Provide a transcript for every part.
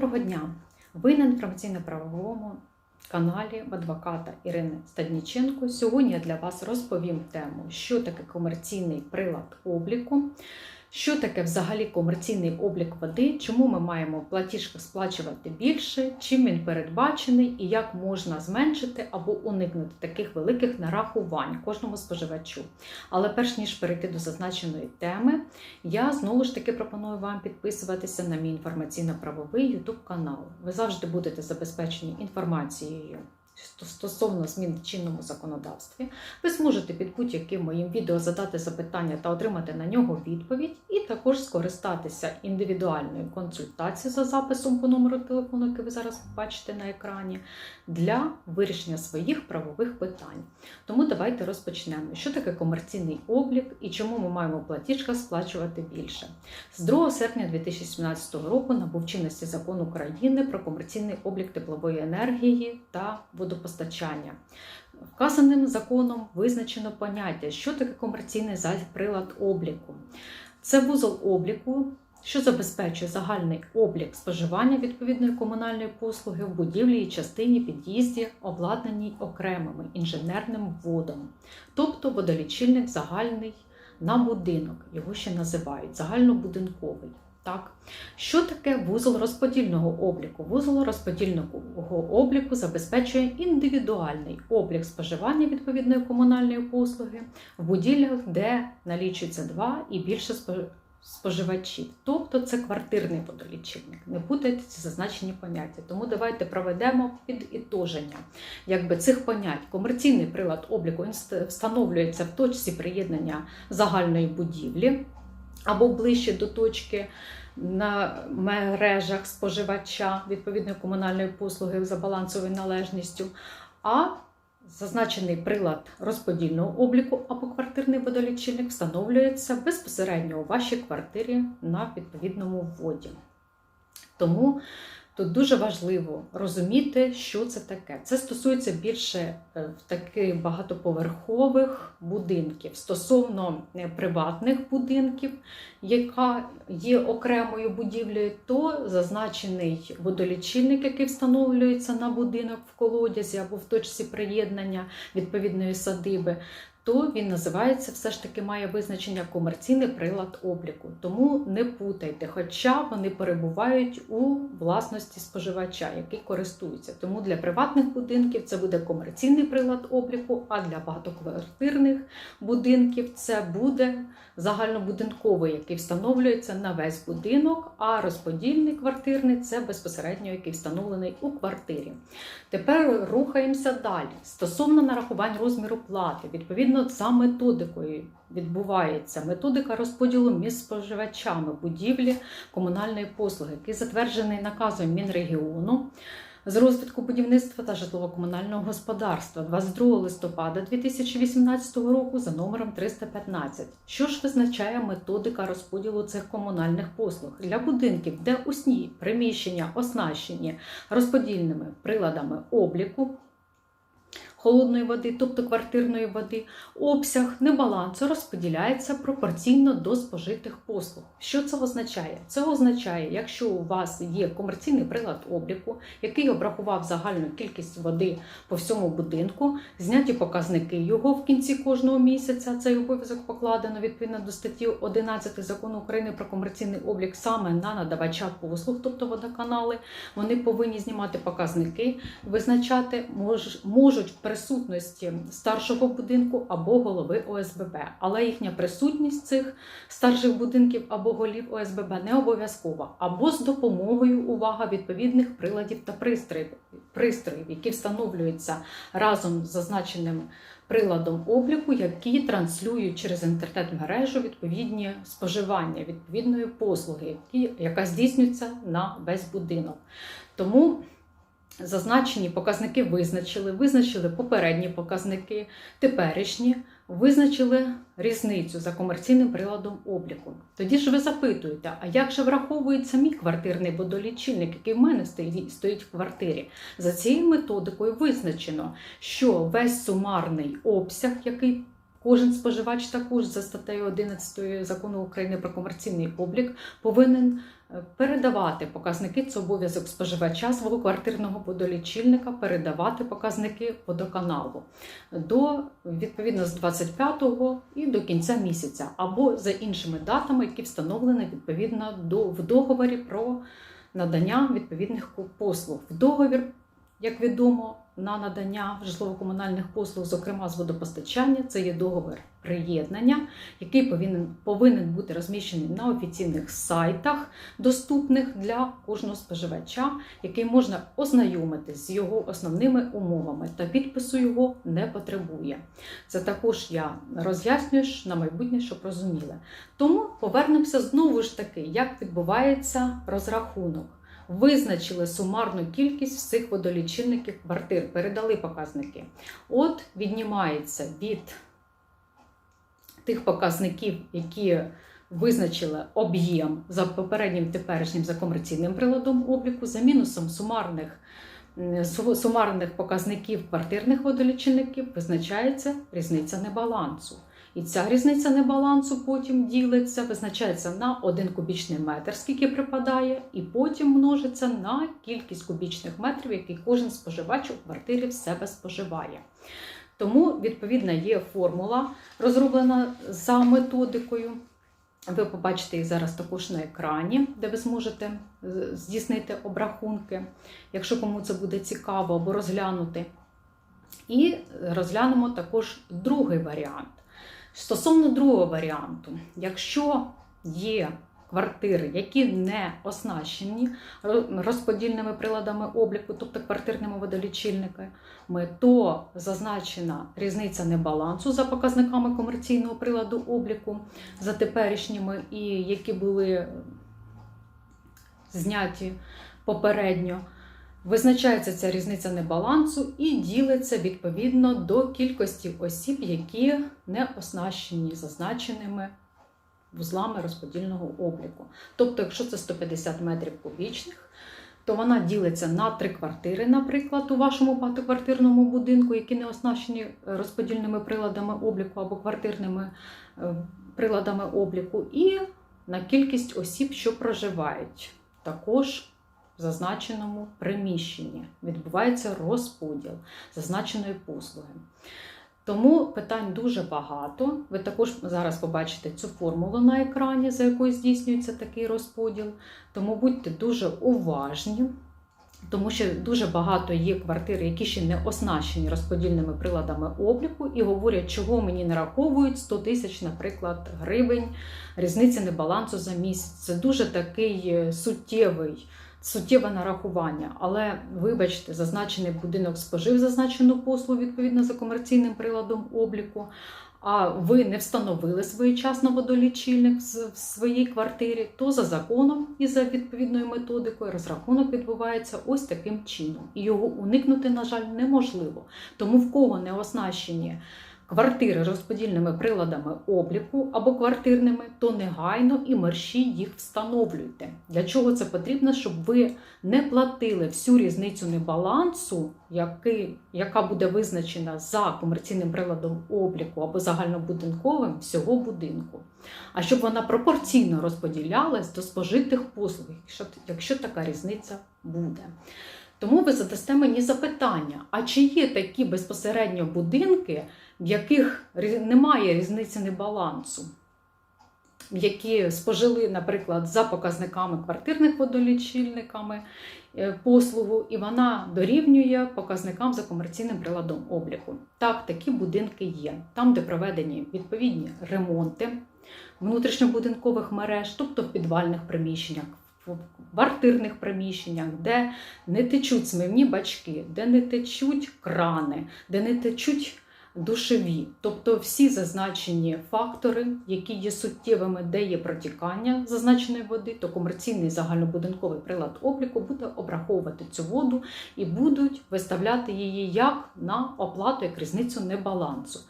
Доброго дня! Ви на інформаційно-правовому каналі адвоката Ірини Стадніченко. Сьогодні я для вас розповім тему, що таке комерційний прилад обліку, що таке взагалі комерційний облік води, чому ми маємо в платіжках сплачувати більше, чим він передбачений і як можна зменшити або уникнути таких великих нарахувань кожному споживачу. Але перш ніж перейти до зазначеної теми, я знову ж таки пропоную вам підписуватися на мій інформаційно-правовий YouTube канал. Ви завжди будете забезпечені інформацією стосовно змін в чинному законодавстві. Ви зможете під будь-яким моїм відео задати запитання та отримати на нього відповідь, і також скористатися індивідуальною консультацією за записом по номеру телефону, який ви зараз бачите на екрані, для вирішення своїх правових питань. Тому давайте розпочнемо. Що таке комерційний облік і чому ми маємо в платіжках сплачувати більше? З 2 серпня 2017 року набув чинності закон України про комерційний облік теплової енергії та водопостачання. Вказаним законом визначено поняття, що таке комерційний прилад обліку. Це вузол обліку, що забезпечує загальний облік споживання відповідної комунальної послуги в будівлі і частині під'їзді, обладнаній окремими інженерним вводом, тобто водолічильник загальний на будинок, його ще називають загальнобудинковий. Так, що таке вузол розподільного обліку? Вузол розподільного обліку забезпечує індивідуальний облік споживання відповідної комунальної послуги в будівлях, де налічується два і більше споживачів. Тобто це квартирний водолічильник. Не путайте ці зазначені поняття. Тому давайте проведемо підітоження якби цих понять. Комерційний прилад обліку встановлюється в точці приєднання загальної будівлі або ближче до точки на мережах споживача відповідної комунальної послуги за балансовою належністю, а зазначений прилад розподільного обліку або квартирний водолічильник встановлюється безпосередньо у вашій квартирі на відповідному вводі. Тому Тут дуже важливо розуміти, що це таке. Це стосується більше е, таких багатоповерхових будинків стосовно е, приватних будинків, яка є окремою будівлею, то зазначений водолічильник, який встановлюється на будинок в колодязі або в точці приєднання відповідної садиби, то він називається все ж таки має визначення комерційний прилад обліку. Тому не путайте, хоча вони перебувають у власності споживача, який користується. Тому для приватних будинків це буде комерційний прилад обліку, а для багатоквартирних будинків це буде загальнобудинковий, який встановлюється на весь будинок, а розподільний квартирний це безпосередньо який встановлений у квартирі. Тепер рухаємося далі. Стосовно нарахувань розміру плати, відповідно за методикою відбувається методика розподілу між споживачами будівлі комунальної послуги, який затверджений наказом Мінрегіону з розвитку будівництва та житлово-комунального господарства 22 листопада 2018 року за номером 315. Що ж визначає методика розподілу цих комунальних послуг для будинків, де усні приміщення оснащені розподільними приладами обліку холодної води, тобто квартирної води, обсяг небалансу розподіляється пропорційно до спожитих послуг. Що це означає? Це означає, якщо у вас є комерційний прилад обліку, який обрахував загальну кількість води по всьому будинку, зняті показники його в кінці кожного місяця. Цей обов'язок покладено відповідно до статті 11 закону України про комерційний облік саме на надавача послуг, тобто водоканали. Вони повинні знімати показники, визначати можуть присутності старшого будинку або голови ОСББ. Але їхня присутність цих старших будинків або голів ОСББ не обов'язкова, або з допомогою увага відповідних приладів та пристроїв, пристроїв, які встановлюються разом з зазначеним приладом обліку, які транслюють через інтернет-мережу відповідні споживання відповідної послуги, яка здійснюється на весь будинок. Тому Зазначені показники визначили, визначили попередні показники, теперішні, визначили різницю за комерційним приладом обліку. Тоді ж ви запитуєте, а як же враховується мій квартирний водолічильник, який в мене стоїть в квартирі? За цією методикою визначено, що весь сумарний обсяг, який Кожен споживач також за статтею 11 закону України про комерційний облік повинен передавати показники, це обов'язок споживача свого квартирного водолічильника, передавати показники водоканалу до відповідно з 25-го і до кінця місяця, або за іншими датами, які встановлені відповідно до в договорі про надання відповідних послуг. В договір, як відомо, на надання житлово-комунальних послуг, зокрема з водопостачання, це є договір приєднання, який повинен, повинен бути розміщений на офіційних сайтах, доступних для кожного споживача, який можна ознайомитись з його основними умовами та підпису його не потребує. Це також я роз'яснюю на майбутнє, щоб розуміли. Тому повернемося знову ж таки, як відбувається розрахунок. Визначили сумарну кількість всіх водолічильників квартир, передали показники. От віднімається від тих показників, які визначили об'єм за попереднім теперішнім за комерційним приладом обліку, за мінусом сумарних, сумарних показників квартирних водолічильників визначається різниця небалансу. І ця різниця небалансу потім ділиться, визначається на 1 кубічний метр, скільки припадає, і потім множиться на кількість кубічних метрів, які кожен споживач у квартирі в себе споживає. Тому, відповідно, є формула, розроблена за методикою. Ви побачите їх зараз також на екрані, де ви зможете е, здійснити обрахунки, якщо кому це буде цікаво або розглянути. І розглянемо також другий варіант. Стосовно другого варіанту, якщо є квартири, які не оснащені розподільними приладами обліку, тобто квартирними водолічильниками, то зазначена різниця небалансу за показниками комерційного приладу обліку, за теперішніми, і які були зняті попередньо. Визначається ця різниця небалансу і ділиться відповідно до кількості осіб, які не оснащені зазначеними вузлами розподільного обліку. Тобто, якщо це 150 метрів кубічних, то вона ділиться на три квартири, наприклад, у вашому багатоквартирному будинку, які не оснащені е, розподільними приладами обліку або квартирними е, приладами обліку, і на кількість осіб, що проживають. Також зазначеному приміщенні відбувається розподіл зазначеної послуги. Тому питань дуже багато. Ви також зараз побачите цю формулу на екрані, за якою здійснюється такий розподіл. Тому будьте дуже уважні, тому що дуже багато є квартир, які ще не оснащені розподільними приладами обліку, і говорять, чого мені нараховують 100 тисяч, наприклад, гривень, різниці небалансу за місяць. Це дуже такий е, суттєвий. Суттєве нарахування, але вибачте, зазначений будинок спожив зазначену послугу відповідно за комерційним приладом обліку. А ви не встановили своєчасно водолічильник в своїй квартирі, то за законом і за відповідною методикою розрахунок відбувається ось таким чином. І його уникнути, на жаль, неможливо. Тому в кого не оснащені квартири розподільними приладами обліку або квартирними, то негайно і мерщі їх встановлюйте. Для чого це потрібно? Щоб ви не платили всю різницю небалансу, який, яка буде визначена за комерційним приладом обліку або загальнобудинковим всього будинку. А щоб вона пропорційно розподілялась до спожитих послуг, якщо, якщо така різниця буде. Тому ви задасте мені запитання: а чи є такі безпосередньо будинки, в яких немає різниці небалансу, які спожили, наприклад, за показниками квартирних водолічильниками е, послугу, і вона дорівнює показникам за комерційним приладом обліку. Так, такі будинки є, там, де проведені відповідні ремонти внутрішньобудинкових мереж, тобто в підвальних приміщеннях. В квартирних приміщеннях, де не течуть смивні бачки, де не течуть крани, де не течуть душеві. Тобто всі зазначені фактори, які є суттєвими, де є протікання зазначеної води, то комерційний загальнобудинковий прилад обліку буде обраховувати цю воду і будуть виставляти її як на оплату як різницю небалансу.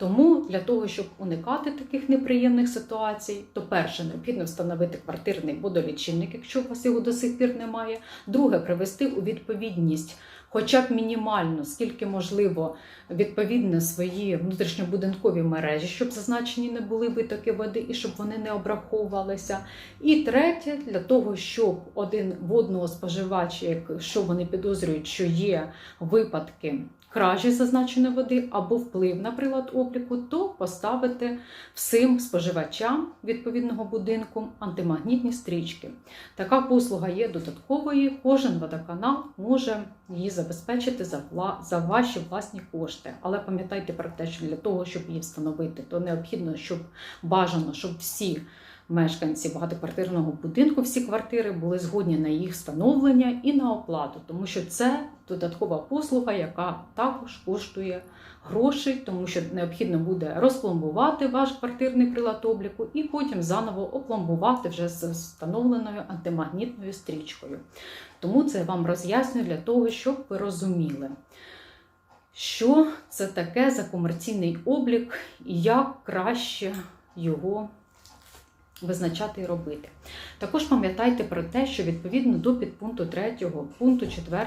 Тому для того, щоб уникати таких неприємних ситуацій, то перше необхідно встановити квартирний водолічильник, якщо у вас його до сих пір немає. Друге, привести у відповідність, хоча б мінімально, скільки можливо, відповідне свої внутрішньобудинкові мережі, щоб зазначені не були витоки води і щоб вони не обраховувалися. І третє, для того, щоб один водного споживача, якщо вони підозрюють, що є випадки кражі зазначеної води або вплив на прилад обліку, то поставити всім споживачам відповідного будинку антимагнітні стрічки. Така послуга є додатковою. Кожен водоканал може її забезпечити за, за ваші власні кошти. Але пам'ятайте про те, що для того, щоб її встановити, то необхідно, щоб бажано, щоб всі мешканці багатоквартирного будинку, всі квартири були згодні на їх встановлення і на оплату, тому що це додаткова послуга, яка також коштує грошей, тому що необхідно буде розпломбувати ваш квартирний прилад обліку і потім заново опломбувати вже з встановленою антимагнітною стрічкою. Тому це я вам роз'яснюю для того, щоб ви розуміли. Що це таке за комерційний облік і як краще його визначати і робити. Також пам'ятайте про те, що відповідно до підпункту 3 пункту 4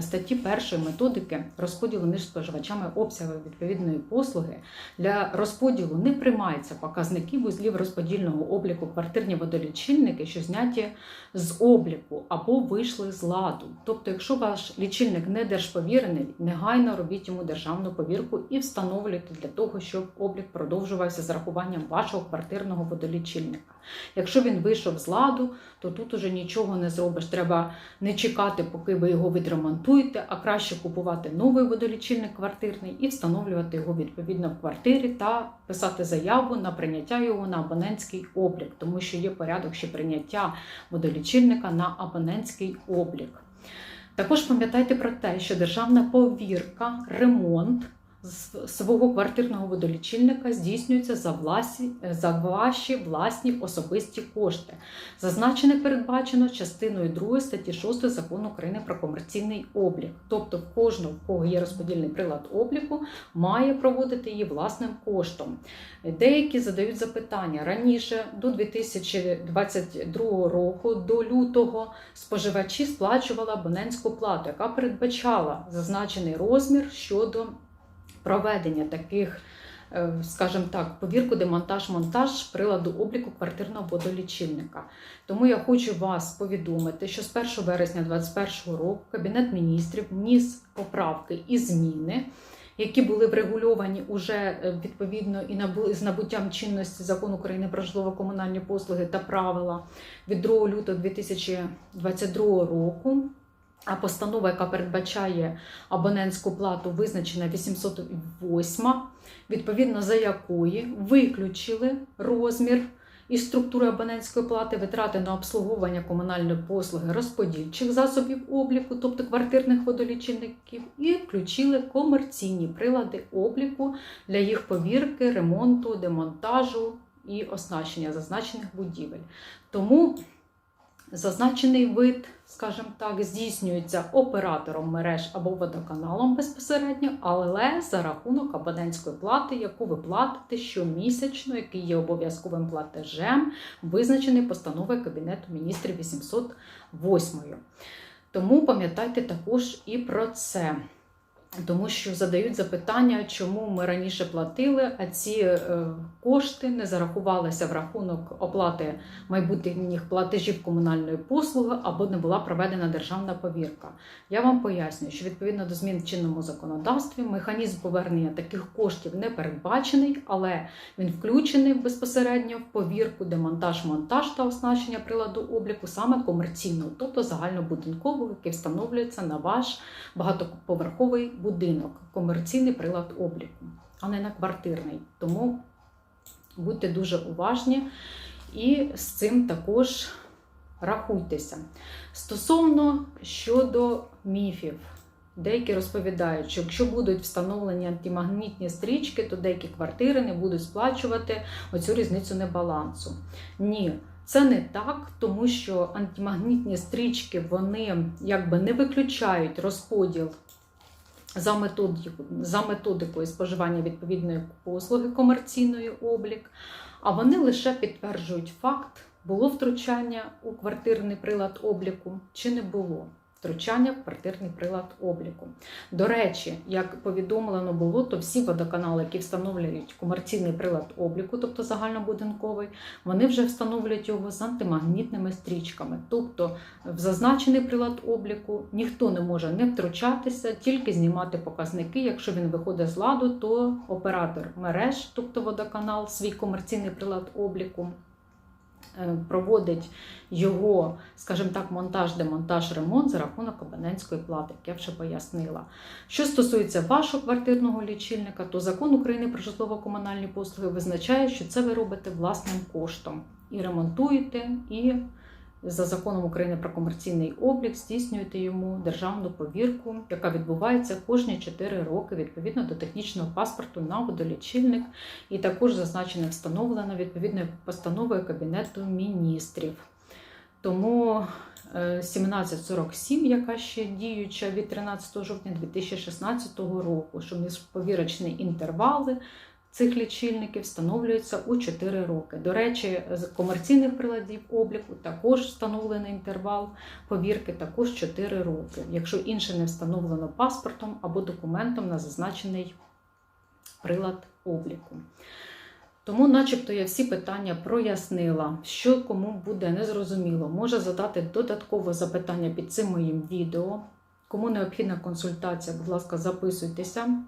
статті 1 методики розподілу між споживачами обсягу відповідної послуги для розподілу не приймаються показники вузлів розподільного обліку квартирні водолічильники, що зняті з обліку або вийшли з ладу. Тобто, якщо ваш лічильник не держповірений, негайно робіть йому державну повірку і встановлюйте для того, щоб облік продовжувався з рахуванням вашого квартирного водолічильника. Якщо він вийшов з ладу, то тут уже нічого не зробиш. Треба не чекати, поки ви його відремонтуєте, а краще купувати новий водолічильник квартирний і встановлювати його відповідно в квартирі та писати заяву на прийняття його на абонентський облік, тому що є порядок ще прийняття водолічильника на абонентський облік. Також пам'ятайте про те, що державна повірка, ремонт свого квартирного водолічильника здійснюється за власні, за ваші власні особисті кошти. Зазначене передбачено частиною 2 статті 6 закону України про комерційний облік. Тобто, кожного, в кого є розподільний прилад обліку, має проводити її власним коштом. Деякі задають запитання раніше, до 2022 року, до лютого, споживачі сплачували абонентську плату, яка передбачала зазначений розмір щодо проведення таких, е, скажімо так, повірку, демонтаж, монтаж приладу обліку квартирного водолічильника. Тому я хочу вас повідомити, що з 1 вересня 2021 року Кабінет міністрів вніс поправки і зміни. Які були врегульовані уже е, відповідно і з набуттям чинності закону України про житлово-комунальні послуги та правила від 2 лютого 2022 року. А постанова, яка передбачає абонентську плату, визначена 808, відповідно за якої виключили розмір і структуру абонентської плати, витрати на обслуговування комунальної послуги розподільчих засобів обліку, тобто квартирних водолічильників, і включили комерційні прилади обліку для їх повірки, ремонту, демонтажу і оснащення зазначених будівель. Тому Зазначений вид, скажімо так, здійснюється оператором мереж або водоканалом безпосередньо, але за рахунок абонентської плати, яку ви платите щомісячно, який є обов'язковим платежем, визначений постановою Кабінету міністрів 808. Тому пам'ятайте також і про це. Тому що задають запитання, чому ми раніше платили, а ці е, кошти не зарахувалися в рахунок оплати майбутніх платежів комунальної послуги або не була проведена державна повірка. Я вам пояснюю, що відповідно до змін в чинному законодавстві механізм повернення таких коштів не передбачений, але він включений безпосередньо в повірку, демонтаж, монтаж та оснащення приладу обліку саме комерційного, тобто загальнобудинкового, який встановлюється на ваш багатоповерховий будинок, комерційний прилад обліку, а не на квартирний. Тому будьте дуже уважні і з цим також рахуйтеся. Стосовно щодо міфів. Деякі розповідають, що якщо будуть встановлені антимагнітні стрічки, то деякі квартири не будуть сплачувати оцю різницю небалансу. Ні, це не так, тому що антимагнітні стрічки вони якби не виключають розподіл за методикою, за методикою споживання відповідної послуги комерційної облік, а вони лише підтверджують факт, було втручання у квартирний прилад обліку чи не було. Втручання в квартирний прилад обліку. До речі, як повідомлено було, то всі водоканали, які встановлюють комерційний прилад обліку, тобто загальнобудинковий, вони вже встановлюють його з антимагнітними стрічками. Тобто в зазначений прилад обліку ніхто не може не втручатися, тільки знімати показники. Якщо він виходить з ладу, то оператор мереж, тобто водоканал, свій комерційний прилад обліку. Е, Проводить його, скажімо так, монтаж, демонтаж, ремонт за рахунок абонентської плати, як я вже пояснила. Що стосується вашого квартирного лічильника, то закон України про житлово-комунальні послуги визначає, що це ви робите власним коштом і ремонтуєте, і за законом України про комерційний облік здійснюєте йому державну повірку, яка відбувається кожні 4 роки відповідно до технічного паспорту на водолічильник, і також зазначено встановлено відповідною постановою Кабінету міністрів. Тому е, 1747, яка ще діюча від 13 жовтня 2016 року, що міжповірочні інтервали цих лічильників встановлюються у 4 роки. До речі, з комерційних приладів обліку також встановлений інтервал повірки також 4 роки, якщо інше не встановлено паспортом або документом на зазначений прилад обліку. Тому, начебто, я всі питання прояснила, що кому буде незрозуміло, може задати додаткове запитання під цим моїм відео. Кому необхідна консультація, будь ласка, записуйтеся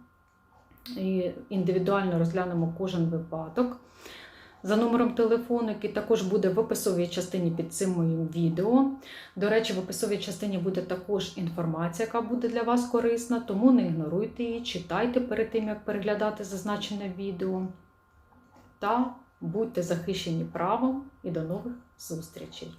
і індивідуально розглянемо кожен випадок. За номером телефону, який також буде в описовій частині під цим моїм відео. До речі, в описовій частині буде також інформація, яка буде для вас корисна, тому не ігноруйте її, читайте перед тим, як переглядати зазначене відео. Та будьте захищені правом і до нових зустрічей!